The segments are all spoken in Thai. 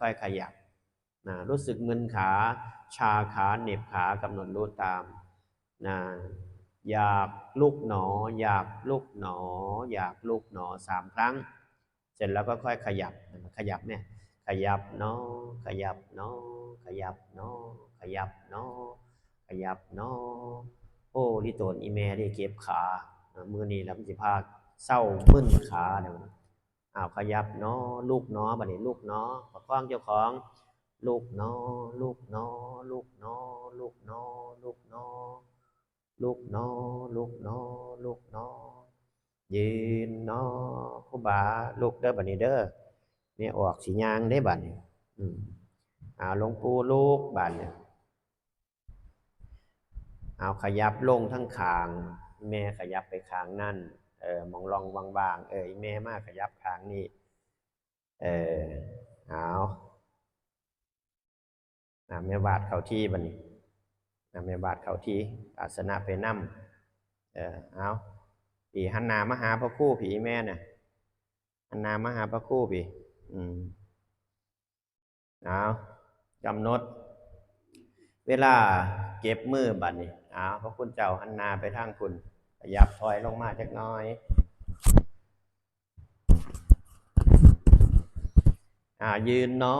ค่อย ๆ ขยับนะรู้สึกมึนขาชาขาเหน็บขากำหนดรู้ตามนะอยากลุกหนอ อยากลุกหนอ อยากลุกหนอสามครั้ง เสร็จแล้วก็ค่อยขยับขยับเนี่ยขยับเนาะขยับเนาะขยับเนาะขยับเนาะขยับเนาะโอ้ลิโตนอีแม่ได้เก็บขามือนี้แล้วมันสิพาเศร้ามึนขาเดี๋ยว อ้าวขยับเนาะลูกเนาะบัดนี้ลูกเนาะประคองเจ้าของ ลูกเนาะลูกเนาะลูกเนาะลูกเนาะลูกเนาะลูกเนาะลูกเนาะลูกเนาะยืนเนาะครูบาลูกเด้อบัดนี้เด้อเนี่ยออกสียางได้บัดนี่ยอืมเอาหลวงปู่ลูกบัดเนี่ยเอาขยับลงทั้งขาง แม่ขยับไปขางนั่น เออมองลองบางๆ เออแม่มากขยับขางนี่ เออเอาอาแม่บาดเข้าที่บัดนี้อาแม่บาดเข้าที่อาสนะไปนั่เออเอาผีหันนามหาพระคู่ผีแม่น่ะหันนามหาพระครู่พี่อืมเอากำหนด เวลาเก็บมือบัดนี้เอาพระคุณเจ้าหันนาไปทางคุณ ขยับถอยลงมาจักน้อยอ่ายืนเนา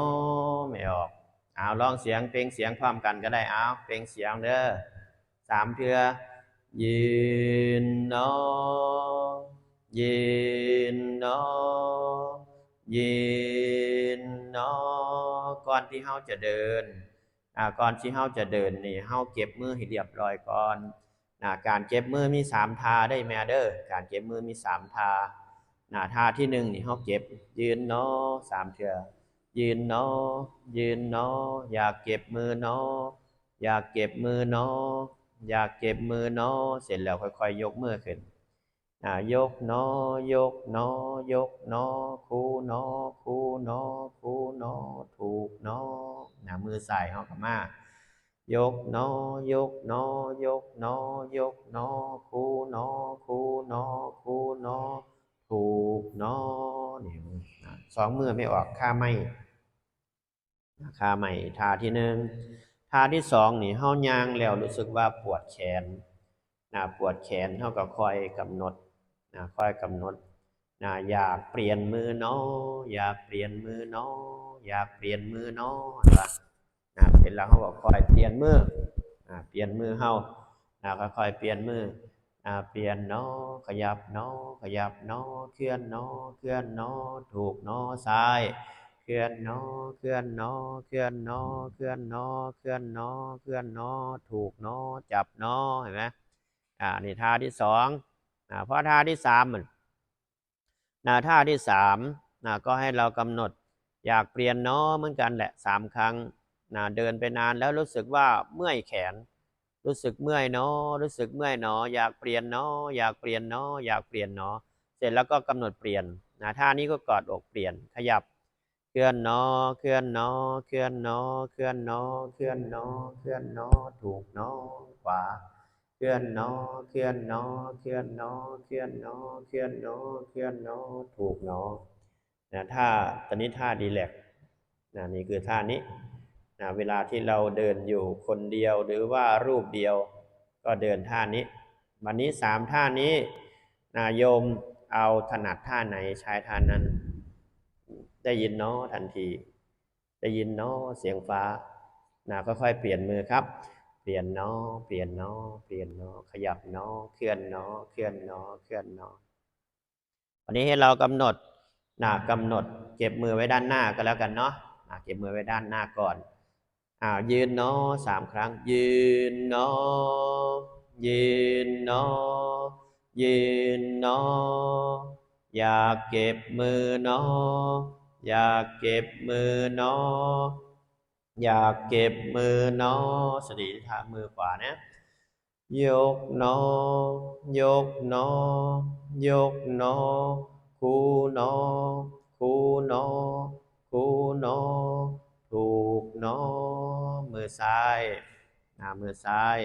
ะไม่ออกเอาลองเสียงเพลงเสียงพร้อมกันก็ได้เอาเพลงเสียงเด้อสามเทือยืนเนาะยืนเนาะยืนเนาะก่อนที่เฮาจะเดินอ่าก่อนที่เฮาจะเดินนี่เฮาเก็บมือให้เรียบร้อยก่อน นะการเก็บมือมีสามท่าได้แม่เด้อการเก็บมือมีสามท่าน้าท่าที่หนึ่งนี่เฮาเก็บ ยืนเนาะสามเทื่อยืนเนาะยืนเนาะอยากเก็บมือเนาะอยากเก็บมือเนาะอยากเก็บมือเนาะเสร็จแล้วค่อยๆ ยกมือขึ้นอ่ายกเนาะยกเนาะยกเนาะคูเนาะคูเนาะคูเนาะถูกเนาะหน้ามือใส่เฮากับมา ยกนาะยกนาะยกนาะยกนาะคูนาะคูนาะคูนาะถูกนาะนี่นะสองมือไม่ออกค่าไม่ค่าไม่ท่าที่หนึ่งท่าที่สองนี่เฮายางแล้วรู้สึกว่าปวดแขนนะปวดแขนเฮาก็ค่อยกำหนดนะค่อยกำหนดนะอยากเปลี่ยนมือเนาะอยากเปลี่ยนมือเนาะอยากเปลี่ยนมือเนาะนะ นะเป็นแล้วเฮาก็ค่อยเปลี่ยนมืออเปลี่ยนมือเฮานะค่อยเปลี่ยนมืออเปลี่ยนเนาะขยับเนาะขยับเนาะเคลื่อนเนาะเคลื่อนเนาะถูกเนาะซ้ายเคลื่อนเนาะเคลื่อนเนาะเคลื่อนเนาะเคลื่อนเนาะเคลื่อนเนาะเคลื่อนเนาะถูกเนาะจับเนาะเห็นไหมอ่านี่ท่าที่สองอ่าเพราะท่าที่สามมันนะท่าที่สามนะก็ให้เรากำหนดอยากเปลี่ยนเนาะเหมือนกันแหละสามครั้ง นะเดินไปนานแล้วรู้สึกว่าเมื่อยแขน รู้สึกเมื่อยเนาะรู้สึกเมื่อยเนาะอยากเปลี่ยนเนาะอยากเปลี่ยนเนาะอยากเปลี่ยนเนาะเสร็จแล้วก็กำหนดเปลี่ยนนะท่านี้ก็กอดอกเปลี่ยนขยับเคลื่อนเนาะเคลื่อนเนาะเคลื่อนเนาะเคลื่อนเนาะเคลื่อนเนาะเคลื่อนเนาะถูกเนาะขวาเคลื่อนเนาะเคลื่อนเนาะเคลื่อนเนาะเคลื่อนเนาะเคลื่อนเนาะเคลื่อนเนาะถูกเนาะนะท่าตอนนี้ท่าดีแลกนะนี่คือท่านี้ นะเวลาที่เราเดินอยู่คนเดียวหรือว่ารูปเดียวก็เดินท่านี้ วันนี้สามท่านี้นะโยมเอาถนัดท่าไหนใช้ท่านั้น ได้ยินเนาะทันที ได้ยินเนาะเสียงฟ้านะค่อยๆเปลี่ยนมือครับ เปลี่ยนเนาะเปลี่ยนเนาะเปลี่ยนเนาะขยับเนาะเคลื่อนเนาะเคลื่อนเนาะเคลื่อนเนาะวันนี้ให้เรากำหนดนะกำหนด เก็บมือไว้ด้านหน้าก็แล้วกันเนาะอะเก็บมือไว้ด้านหน้าก่อน อ่ายืนเนาะสามครั้ง ยืนเนาะยืนเนาะยืนเนาะอยากเก็บมือเนาะอยากเก็บมือเนาะอยากเก็บมือเนาะสติท่ามือขวานะยกเนาะยกเนาะยกเนาะคูเนาะคูเนาะคูเนาะถูกเนาะมื อซ้ายอ่ามือซ้าย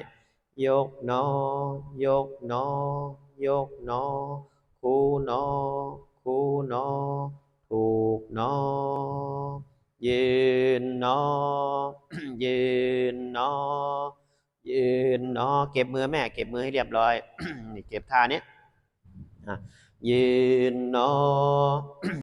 ยกนาะยกนาะยกนาะคูเนาะคูเนาะถูกนาะยืนนอ ยืนนอ ยืนนอ เก็บมือแม่ เก็บมือให้เรียบร้อย นี่เก็บท่านี้อะยืนนอ